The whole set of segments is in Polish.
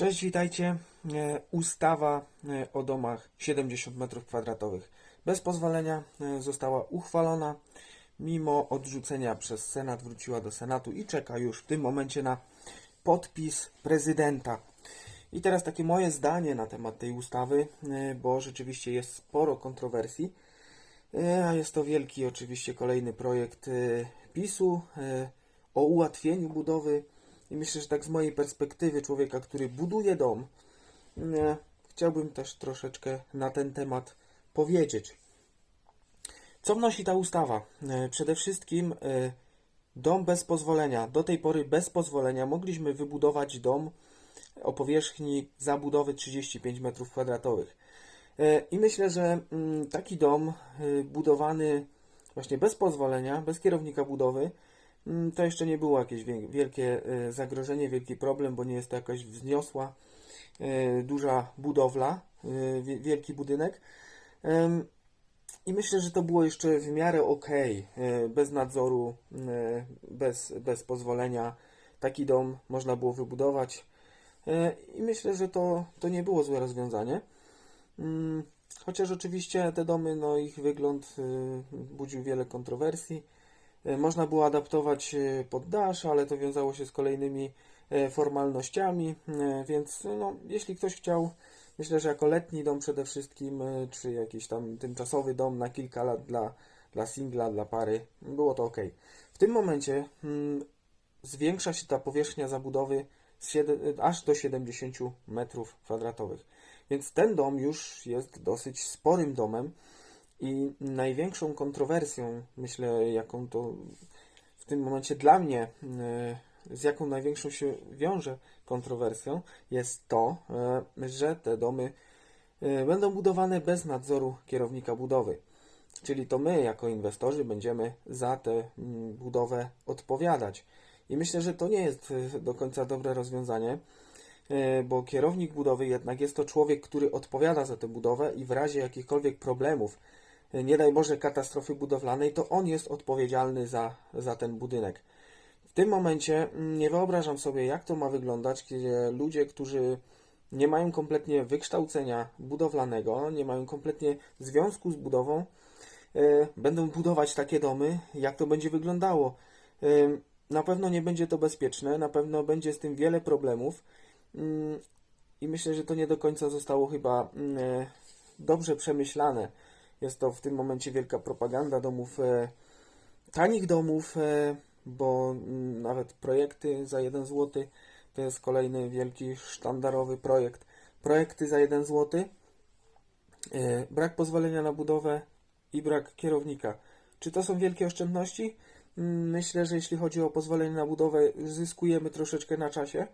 Cześć, witajcie. E, Ustawa e, o domach 70 m2 bez pozwolenia e, została uchwalona. Mimo odrzucenia przez Senat wróciła do Senatu i czeka już w tym momencie na podpis prezydenta. I teraz takie moje zdanie na temat tej ustawy, bo rzeczywiście jest sporo kontrowersji. A jest to wielki oczywiście kolejny projekt PiSu o ułatwieniu budowy. I myślę, że tak z mojej perspektywy człowieka, który buduje dom, chciałbym też troszeczkę na ten temat powiedzieć. Co wnosi ta ustawa? E, Przede wszystkim e, dom bez pozwolenia. Do tej pory bez pozwolenia mogliśmy wybudować dom o powierzchni zabudowy 35 m2. E, I myślę, że mm, taki dom budowany właśnie bez pozwolenia, bez kierownika budowy, to jeszcze nie było jakieś wie- wielkie e, zagrożenie, wielki problem, bo nie jest to jakaś wzniosła, e, duża budowla, e, wie- wielki budynek. I myślę, że to było jeszcze w miarę ok, bez nadzoru, bez, bez pozwolenia. Taki dom można było wybudować. I myślę, że to, to nie było złe rozwiązanie. Mm, Chociaż oczywiście te domy, no ich wygląd budził wiele kontrowersji. E, Można było adaptować e, pod dasz, ale to wiązało się z kolejnymi e, formalnościami, więc no, jeśli ktoś chciał, myślę, że jako letni dom przede wszystkim, czy jakiś tam tymczasowy dom na kilka lat dla, dla singla, dla pary, było to ok. W tym momencie mm, zwiększa się ta powierzchnia zabudowy z siedem, aż do 70 metrów kwadratowych. Więc ten dom już jest dosyć sporym domem i największą kontrowersją, myślę, jaką to w tym momencie dla mnie, e, z jaką największą się wiąże kontrowersją, jest to, e, że te domy e, będą budowane bez nadzoru kierownika budowy. Czyli to my, jako inwestorzy, będziemy za tę mm, budowę odpowiadać. I myślę, że to nie jest do końca dobre rozwiązanie, bo kierownik budowy jednak jest to człowiek, który odpowiada za tę budowę i w razie jakichkolwiek problemów, nie daj Boże katastrofy budowlanej, to on jest odpowiedzialny za, za ten budynek. W tym momencie mm, nie wyobrażam sobie, jak to ma wyglądać, kiedy ludzie, którzy nie mają kompletnie wykształcenia budowlanego, nie mają kompletnie związku z budową, e, będą budować takie domy, jak to będzie wyglądało. E, Na pewno nie będzie to bezpieczne, na pewno będzie z tym wiele problemów Mm, i myślę, że to nie do końca zostało chyba mm, e, dobrze przemyślane. Jest to w tym momencie wielka propaganda domów, e, tanich domów, e, bo mm, nawet projekty za 1 zł to jest kolejny wielki sztandarowy projekt. Projekty za 1 zł, e, brak pozwolenia na budowę i brak kierownika. Czy to są wielkie oszczędności? Mm, Myślę, że jeśli chodzi o pozwolenie na budowę, zyskujemy troszeczkę na czasie.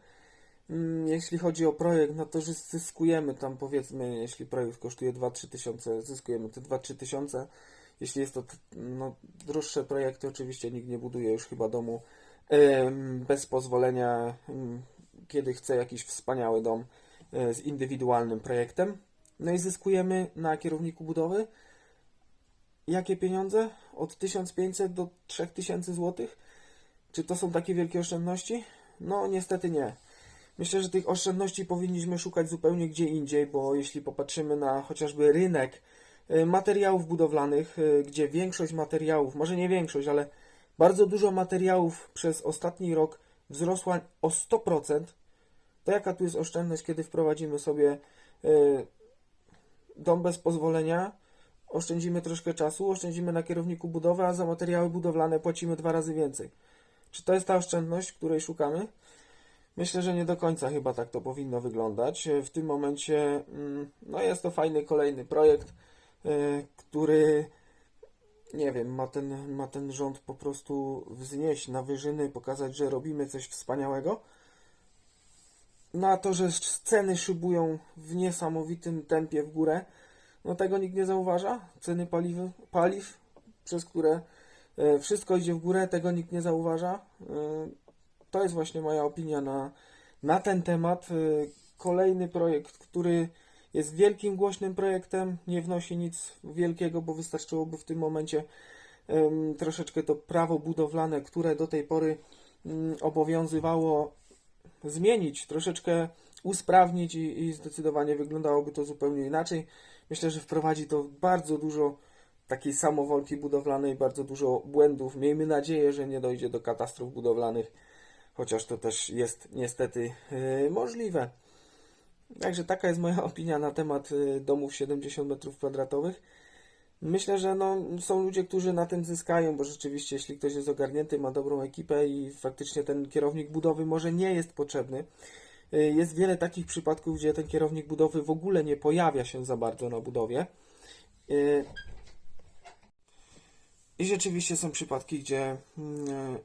Mm, Jeśli chodzi o projekt, no to zys- zyskujemy tam powiedzmy, jeśli projekt kosztuje 2-3 tysiące, zyskujemy te 2-3 tysiące. Jeśli jest to no, droższe projekty, oczywiście nikt nie buduje już chyba domu bez pozwolenia, kiedy chce jakiś wspaniały dom e, z indywidualnym projektem. No i zyskujemy na kierowniku budowy jakie pieniądze? Od 1500 do 3000 zł? Czy to są takie wielkie oszczędności? No, niestety nie. Myślę, że tych oszczędności powinniśmy szukać zupełnie gdzie indziej, bo jeśli popatrzymy na chociażby rynek e, materiałów budowlanych, e, gdzie większość materiałów, może nie większość, ale bardzo dużo materiałów przez ostatni rok wzrosła o 100%, to jaka tu jest oszczędność, kiedy wprowadzimy sobie e, dom bez pozwolenia, oszczędzimy troszkę czasu, oszczędzimy na kierowniku budowy, a za materiały budowlane płacimy dwa razy więcej. Czy to jest ta oszczędność, której szukamy? Myślę, że nie do końca chyba tak to powinno wyglądać. W tym momencie mm, no jest to fajny kolejny projekt, e, który nie wiem, ma ten, ma ten rząd po prostu wznieść na wyżyny, pokazać, że robimy coś wspaniałego. Na to, że ceny szybują w niesamowitym tempie w górę, no tego nikt nie zauważa. Ceny paliw, paliw przez które e, wszystko idzie w górę, tego nikt nie zauważa. To jest właśnie moja opinia na, na ten temat. E, Kolejny projekt, który jest wielkim, głośnym projektem, nie wnosi nic wielkiego, bo wystarczyłoby w tym momencie em, troszeczkę to prawo budowlane, które do tej pory mm, obowiązywało, zmienić, troszeczkę usprawnić i, i zdecydowanie wyglądałoby to zupełnie inaczej. Myślę, że wprowadzi to bardzo dużo takiej samowolki budowlanej, bardzo dużo błędów. Miejmy nadzieję, że nie dojdzie do katastrof budowlanych, chociaż to też jest niestety yy, możliwe. Także taka jest moja opinia na temat y, domów 70 m2. Myślę, że no, są ludzie, którzy na tym zyskają, bo rzeczywiście, jeśli ktoś jest ogarnięty, ma dobrą ekipę i faktycznie ten kierownik budowy może nie jest potrzebny. Y, Jest wiele takich przypadków, gdzie ten kierownik budowy w ogóle nie pojawia się za bardzo na budowie. I rzeczywiście są przypadki, gdzie mm,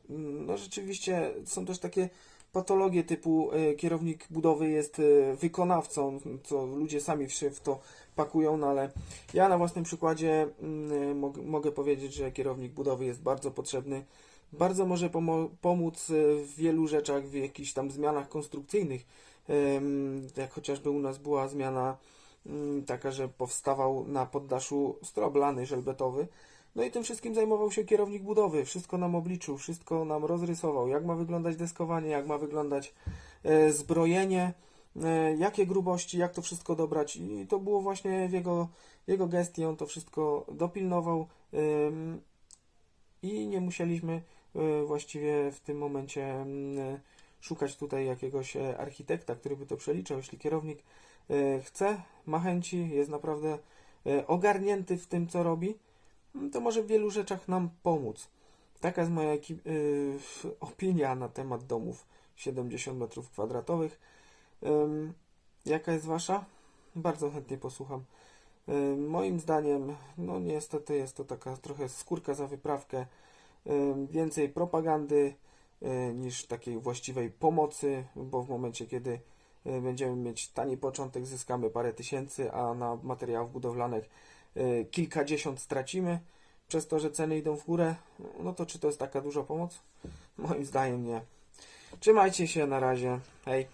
no rzeczywiście są też takie patologie typu y, kierownik budowy jest y, wykonawcą, co ludzie sami w to pakują, no ale ja na własnym przykładzie mm, mog- mogę powiedzieć, że kierownik budowy jest bardzo potrzebny. Bardzo może pomóc w wielu rzeczach, w jakichś tam zmianach konstrukcyjnych. Jak chociażby u nas była zmiana mm, taka, że powstawał na poddaszu strop lany żelbetowy. No i tym wszystkim zajmował się kierownik budowy. Wszystko nam obliczył, wszystko nam rozrysował, jak ma wyglądać deskowanie, jak ma wyglądać e, zbrojenie, e, jakie grubości, jak to wszystko dobrać. I to było właśnie w jego, jego gestii, on to wszystko dopilnował i nie musieliśmy e, właściwie w tym momencie szukać tutaj jakiegoś architekta, który by to przeliczał. Jeśli kierownik chce, ma chęci, jest naprawdę ogarnięty w tym, co robi, to może w wielu rzeczach nam pomóc. Taka jest moja y, opinia na temat domów 70 metrów kwadratowych. Ym, Jaka jest wasza? Bardzo chętnie posłucham. Ym, Moim zdaniem, no niestety jest to taka trochę skórka za wyprawkę. Więcej propagandy y, niż takiej właściwej pomocy, bo w momencie, kiedy y, będziemy mieć tani początek, zyskamy parę tysięcy, a na materiałów budowlanych y, kilkadziesiąt stracimy przez to, że ceny idą w górę, no to czy to jest taka duża pomoc? Moim zdaniem nie. Trzymajcie się, na razie. Hej.